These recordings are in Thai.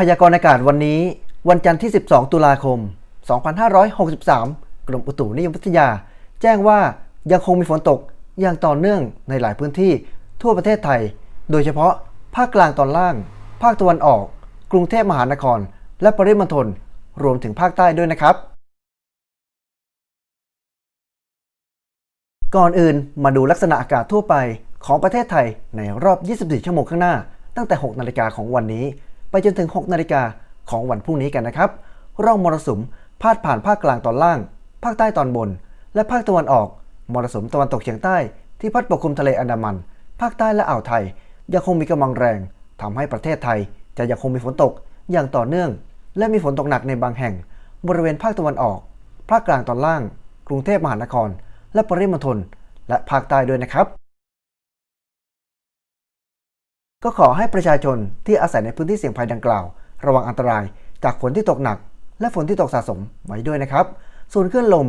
พยากรณ์อากาศวันนี้ วันจันทร์ที่ 12 ตุลาคม 2563 กรมอุตุนิยมวิทยา แจ้งว่ายังคงมีฝนตกอย่างต่อเนื่องในหลายพื้นที่ทั่วประเทศไทย โดยเฉพาะภาคกลางตอนล่าง ภาคตะวันออก กรุงเทพมหานคร และปริมณฑลรวมถึงภาคใต้ด้วยนะครับ ก่อนอื่นมาดูลักษณะอากาศทั่วไปของประเทศไทยในรอบ 24 ชั่วโมงข้างหน้า ตั้งแต่ 6 นาฬิกาของวันนี้ ไปจนถึง 6 นาฬิกาของวันพรุ่งนี้กันนะครับ ร่องมรสุมพาดผ่านภาคกลางตอนล่าง ภาคใต้ตอนบน และภาคตะวันออก มรสุมตะวันตกเฉียงใต้ที่พัดปกคลุมทะเลอันดามัน ภาคใต้และอ่าวไทย ยังคงมีกำลังแรงทำให้ประเทศไทยจะยังคงมีฝนตกอย่างต่อเนื่อง และมีฝนตกหนักในบางแห่ง บริเวณภาคตะวันออก ภาคกลางตอนล่าง กรุงเทพมหานคร และปริมณฑลและภาคใต้ด้วยนะครับ ก็ขอให้ประชาชนที่อาศัยในพื้นที่เสี่ยงภัยดังกล่าว ระวังอันตรายจากฝนที่ตกหนัก และฝนที่ตกสะสมไว้ด้วยนะครับ ส่วนคลื่นลม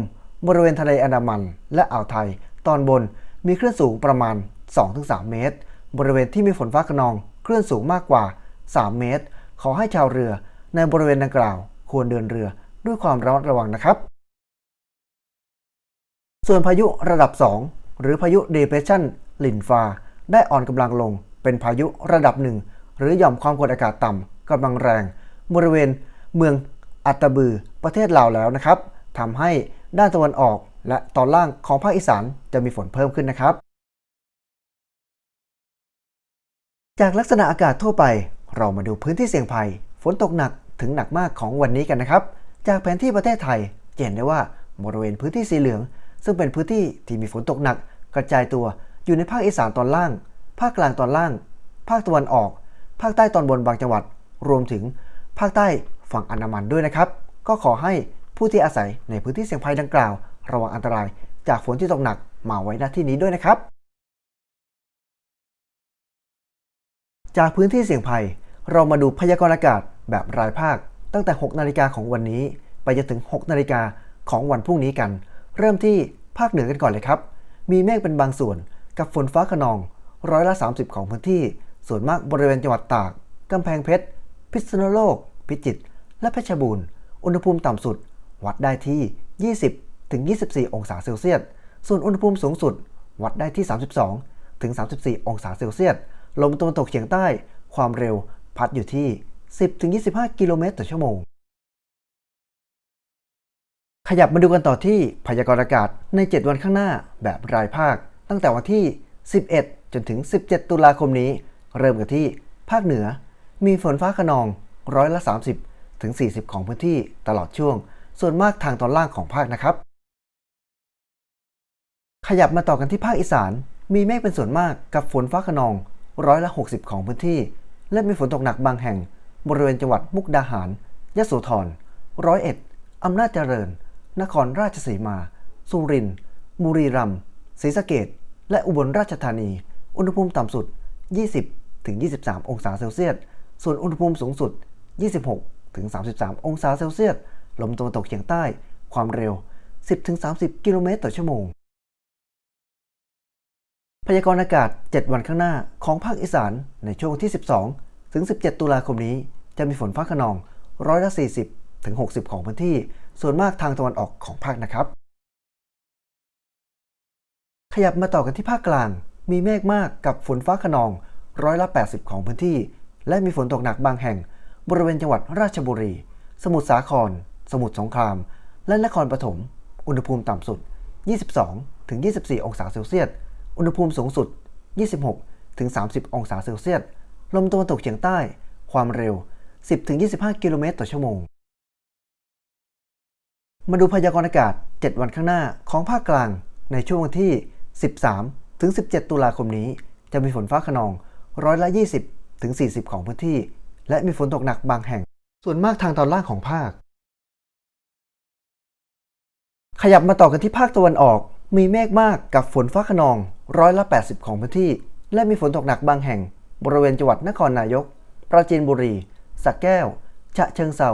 บริเวณทะเลอันดามัน และอ่าวไทย ตอนบนมีคลื่นสูงประมาณ 2-3 เมตร บริเวณที่มีฝนฟ้าขนองคลื่นสูงมากกว่า 3 เมตร ขอให้ชาวเรือในบริเวณดังกล่าว ควรเดินเรือด้วยความระมัดระวังนะครับ ส่วนพายุระดับ 2 หรือพายุ Depression ลินฟา ได้อ่อนกำลังลง เป็นพายุระดับหนึ่ง หรือหย่อมความกดอากาศต่ำกำลังแรง บริเวณเมืองอัตตบือประเทศลาวแล้วนะครับทำให้ด้านตะวันออกและตอนล่างของภาคอีสานจะมีฝนเพิ่มขึ้นนะครับ จากลักษณะอากาศทั่วไป เรามาดูพื้นที่เสี่ยงภัย ฝนตกหนักถึงหนักมากของวันนี้กันนะครับ จากแผนที่ประเทศไทยเห็นได้ว่าบริเวณพื้นที่สีเหลือง ซึ่งเป็นพื้นที่ที่มีฝนตกหนักกระจายตัวอยู่ในภาคอีสานตอนล่าง ภาคกลางตอนล่าง ภาคตะวันออก ภาคใต้ตอนบนบางจังหวัด รวมถึงภาคใต้ฝั่งอันดามันด้วยนะครับ ก็ขอให้ผู้ที่อาศัยในพื้นที่เสี่ยงภัยดังกล่าว ระวังอันตรายจากฝนที่ตกหนักมาไว้ณที่นี้ด้วยนะครับ จากพื้นที่เสี่ยงภัย เรามาดูพยากรณ์อากาศแบบรายภาค ตั้งแต่ 6 นาฬิกาของวันนี้ ไปจนถึง 6 นาฬิกาของวันพรุ่งนี้กัน เริ่มที่ภาคเหนือกันก่อนเลยครับ มีเมฆเป็นบางส่วนกับฝนฟ้าขนอง ร้อยละ 30 ของพื้นที่ ส่วนมากบริเวณจังหวัดตาก กำแพงเพชร พิษณุโลก พิจิตร และเพชรบูรณ์ อุณหภูมิต่ำสุด วัดได้ที่ 20 ถึง 24 องศาเซลเซียส ส่วนอุณหภูมิสูงสุด วัดได้ที่ 32 ถึง 34 องศาเซลเซียส ลมตะวันตกเฉียงใต้ ความเร็วพัดอยู่ที่ 10 ถึง 25 กิโลเมตรต่อชั่วโมง ขยับมาดูกันต่อที่พยากรณ์อากาศใน 7 วันข้างหน้าแบบรายภาค ตั้งแต่วันที่ 11 จนถึง 17 ตุลาคมนี้ เริ่มกันที่ภาคเหนือ มีฝนฟ้าขนองร้อยละ 30 ถึง 40 ของพื้นที่ตลอดช่วง ส่วนมากทางตอนล่างของภาคนะครับ ขยับมาต่อกันที่ภาคอีสาน มีเมฆเป็นส่วนมากกับฝนฟ้าขนองร้อยละ 60 ของพื้นที่ และมีฝนตกหนักบางแห่ง บริเวณจังหวัดมุกดาหาร ยะโสธร ร้อยเอ็ด อำนาจเจริญ นครราชสีมา สุรินทร์บุรีรัมย์ศรีสะเกดและอุบลราชธานี อุณหภูมิต่ำสุด 20-23 องศาเซลเซียส ส่วนอุณหภูมิสูงสุด 26-33 องศาเซลเซียส ลมตะวันตกเฉียงใต้ ความเร็ว 10-30 กิโลเมตรต่อชั่วโมง พยากรณ์อากาศ 7 วันข้างหน้าของภาคอีสานในช่วงที่ 12 ถึง 17 ตุลาคมนี้ จะมีฝนฟ้าขนองร้อยละ 40 ถึง 60 ของพื้นที่ ส่วนมากทางตะวันออกของภาคนะครับ ขยับมาต่อกันที่ภาคกลาง มีเมฆมากกับฝนฟ้าขนองร้อยละ 80 ของพื้นที่ และมีฝนตกหนักบางแห่ง บริเวณจังหวัดราชบุรี สมุทรสาคร สมุทรสงคราม และนครปฐม อุณหภูมิต่ำสุด 22ถึง24 องศาเซลเซียส อุณหภูมิสูงสุด 26ถึง30 องศาเซลเซียส ลมตะวันตกเฉียงใต้ ความเร็ว 10ถึง25 กิโลเมตรต่อชั่วโมง มาดูพยากรณ์อากาศ 7 วันข้างหน้าของภาคกลางในช่วงวันที่ 13 ถึง 17 ตุลาคมนี้ จะมีฝนฟ้าขนองร้อยละ 20 ถึง 40 ของพื้นที่ และมีฝนตกหนักบางแห่ง ส่วนมากทางตอนล่างของภาค ขยับมาต่อกันที่ภาคตะวันออก มีเมฆมากกับฝนฟ้าขนองร้อยละ 80 ของพื้นที่ และมีฝนตกหนักบางแห่ง บริเวณจังหวัดนครนายก ปราจีนบุรีสระแก้ว ฉะเชิงเซา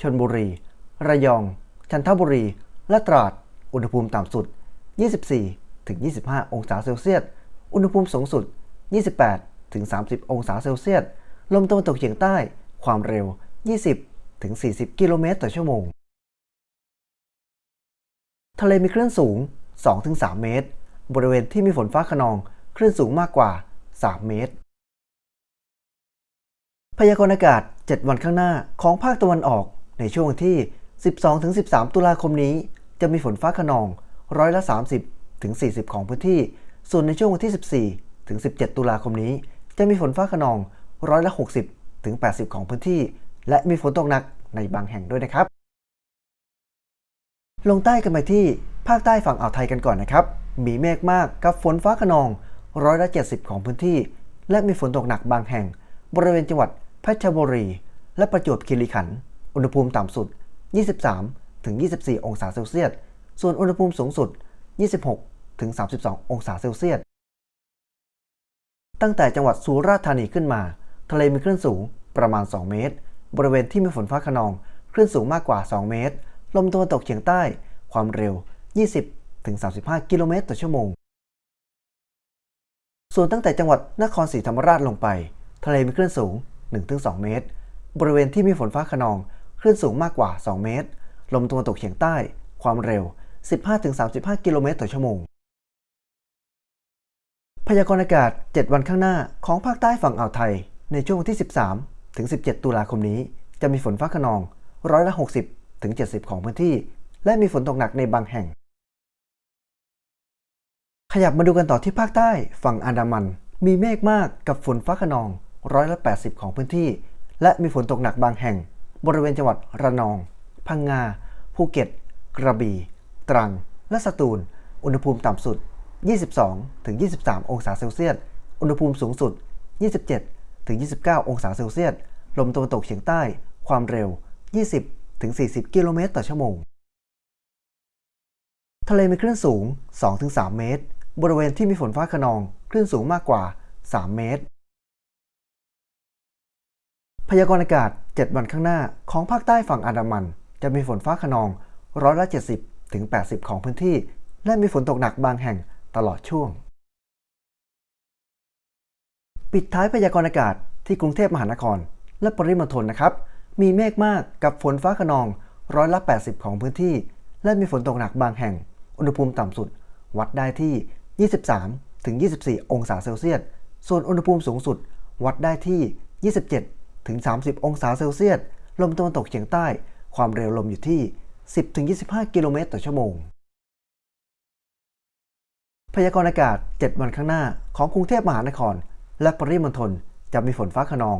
ชลบุรี ระยอง จันทบุรี และตราด อุณหภูมิต่ำสุด 24 ถึง 25 องศาเซลเซียส อุณหภูมิสูงสุด 28 ถึง 30 องศาเซลเซียส ลมตะวันตกเฉียงใต้ ความเร็ว 20 ถึง 40 กิโลเมตรต่อชั่วโมง ทะเลมีคลื่นสูง 2-3 เมตร บริเวณที่มีฝนฟ้าขนอง คลื่นสูงมากกว่า 3 เมตร พยากรณ์อากาศ 7 วันข้างหน้าของภาคตะวันออกในช่วงที่ 12-13 ตุลาคมนี้ จะมีฝนฟ้าขนองร้อยละ 30 ถึง 40 ของพื้นที่ ส่วนในช่วงวันที่ 14 ถึง 17 ตุลาคมนี้ จะมีฝนฟ้าขนองร้อยละ 60 ถึง 80 ของพื้นที่ และมีฝนตกหนักในบางแห่งด้วยนะครับ ลงใต้กันไปที่ภาคใต้ฝั่งอ่าวไทยกันก่อนนะครับ มีเมฆมากกับฝนฟ้าขนองร้อยละ 70 ของพื้นที่ และมีฝนตกหนักบางแห่ง บริเวณจังหวัดเพชรบุรี และประจวบคีรีขันธ์ อุณหภูมิต่ำสุด 23-24 องศาเซลเซียส ส่วนอุณหภูมิสูงสุด 26 ถึง 32 องศาเซลเซียส ตั้งแต่จังหวัดสุราษฎร์ธานีขึ้นมา ทะเลมีคลื่นสูงประมาณ 2 เมตร บริเวณที่มีฝนฟ้าขนอง คลื่นสูงมากกว่า 2 เมตร ลมตะวันตกเฉียงใต้ ความเร็ว 20 ถึง 35 กิโลเมตรต่อชั่วโมง ส่วนตั้งแต่จังหวัดนครศรีธรรมราชลงไป ทะเลมีคลื่นสูง 1-2 เมตร บริเวณที่มีฝนฟ้าขนอง คลื่นสูงมากกว่า 2 เมตร ลมตะวันตกเฉียงใต้ ความเร็ว 15-35 กิโลเมตรต่อชั่วโมง พยากรณ์อากาศ 7 วันข้างหน้าของภาคใต้ฝั่งอ่าวไทย ในช่วงวันที่ 13 ถึง 17 ตุลาคมนี้ จะมีฝนฟ้าขนองร้อยละ 60 ถึง 70 ของพื้นที่ และมีฝนตกหนักในบางแห่ง ขยับมาดูกันต่อที่ภาคใต้ฝั่งอันดามัน มีเมฆมากกับฝนฟ้าขนองร้อยละ 80 ของพื้นที่ และมีฝนตกหนักบางแห่ง บริเวณจังหวัดระนอง พังงา ภูเก็ต กระบี่ ตรัง และสตูล อุณหภูมิต่ำสุด 22ถึง23 องศาเซลเซียส อุณหภูมิสูงสุด 27ถึง29 องศาเซลเซียส ลมตะวันตกเฉียงใต้ ความเร็ว 20ถึง40 กิโลเมตรต่อชั่วโมง ทะเลมีคลื่นสูง 2-3 เมตร บริเวณที่มีฝนฟ้าขนอง คลื่นสูงมากกว่า 3 เมตร พยากรณ์อากาศ 7 วันข้างหน้าของภาคใต้ฝั่งอันดามัน จะมีฝนฟ้าขนองร้อยละ 70 ถึง 80 ของพื้นที่ และมีฝนตกหนักบางแห่งตลอดช่วง ปิดท้ายพยากรณ์อากาศที่กรุงเทพมหานคร และปริมณฑลนะครับ มีเมฆมากกับฝนฟ้าขนองร้อยละ 80 ของพื้นที่ และมีฝนตกหนักบางแห่ง อุณหภูมิต่ำสุด วัดได้ที่ 23ถึง24 องศาเซลเซียส ส่วนอุณหภูมิสูงสุด วัดได้ที่ 27ถึง30 องศาเซลเซียส ลมตะวันตกเฉียงใต้ ความเร็วลมอยู่ที่ 10ถึง25 กิโลเมตรต่อชั่วโมง พยากรณ์อากาศ 7 วันข้างหน้าของกรุงเทพมหานคร และปริมณฑลจะมีฝนฟ้าขนอง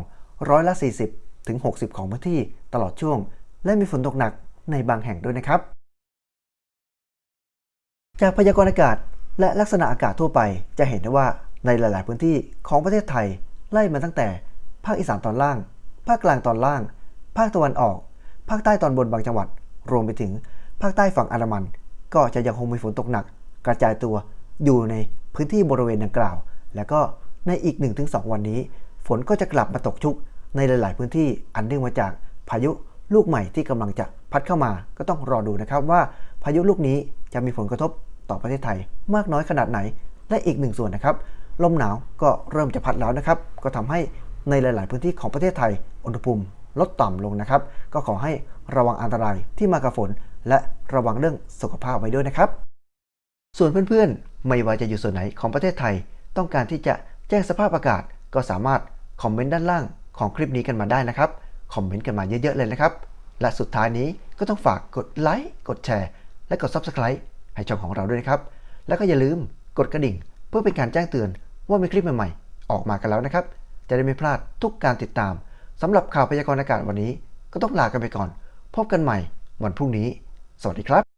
ร้อยละ 40 ถึง 60 ของพื้นที่ตลอดช่วง และมีฝนตกหนักในบางแห่งด้วยนะครับ จากพยากรณ์อากาศและลักษณะอากาศทั่วไปจะเห็นได้ว่าในหลาย ๆ พื้นที่ของประเทศไทยไล่มาตั้งแต่ ภาคอีสานตอนล่าง ภาคกลางตอนล่าง ภาคตะวันออก ภาคใต้ตอนบนบางจังหวัด รวมไปถึงภาคใต้ฝั่งอันดามัน ก็จะยังคงมีฝนตกหนัก กระจายตัวอยู่ในพื้นที่บริเวณดังกล่าว แล้วก็ในอีก 1-2 วันนี้ ฝนก็จะกลับมาตกชุกในหลาย ๆ พื้นที่อันเนื่องมาจากพายุลูกใหม่ที่กำลังจะพัดเข้ามาก็ต้องรอดูนะครับว่าพายุลูกนี้จะมีผลกระทบต่อประเทศไทยมากน้อยขนาดไหน และอีกหนึ่งส่วนนะครับ ลมหนาวก็เริ่มจะพัดแล้วนะครับ ก็ทำให้ในหลาย ๆ พื้นที่ของประเทศไทยอุณหภูมิ ลดต่ำลงนะครับ ก็ขอให้ระวังอันตรายที่มากับฝน และระวังเรื่องสุขภาพไว้ด้วยนะครับ ส่วนเพื่อนๆ ไม่ว่าจะอยู่ส่วนไหนของประเทศไทย ต้องการที่จะแจ้งสภาพอากาศ ก็สามารถคอมเมนต์ด้านล่างของคลิปนี้กันมาได้นะครับ คอมเมนต์กันมาเยอะๆเลยนะครับ และสุดท้ายนี้ก็ต้องฝากกดไลค์กดแชร์และกด Subscribe ให้ช่องของเราด้วยนะครับ แล้วก็อย่าลืมกดกระดิ่ง เพื่อเป็นการแจ้งเตือนว่ามีคลิปใหม่ๆ ออกมากันแล้วนะครับ จะได้ไม่พลาดทุกการติดตาม สำหรับข่าวพยากรณ์อากาศวันนี้ก็ต้องลากันไปก่อน พบกันใหม่วันพรุ่งนี้ สวัสดีครับ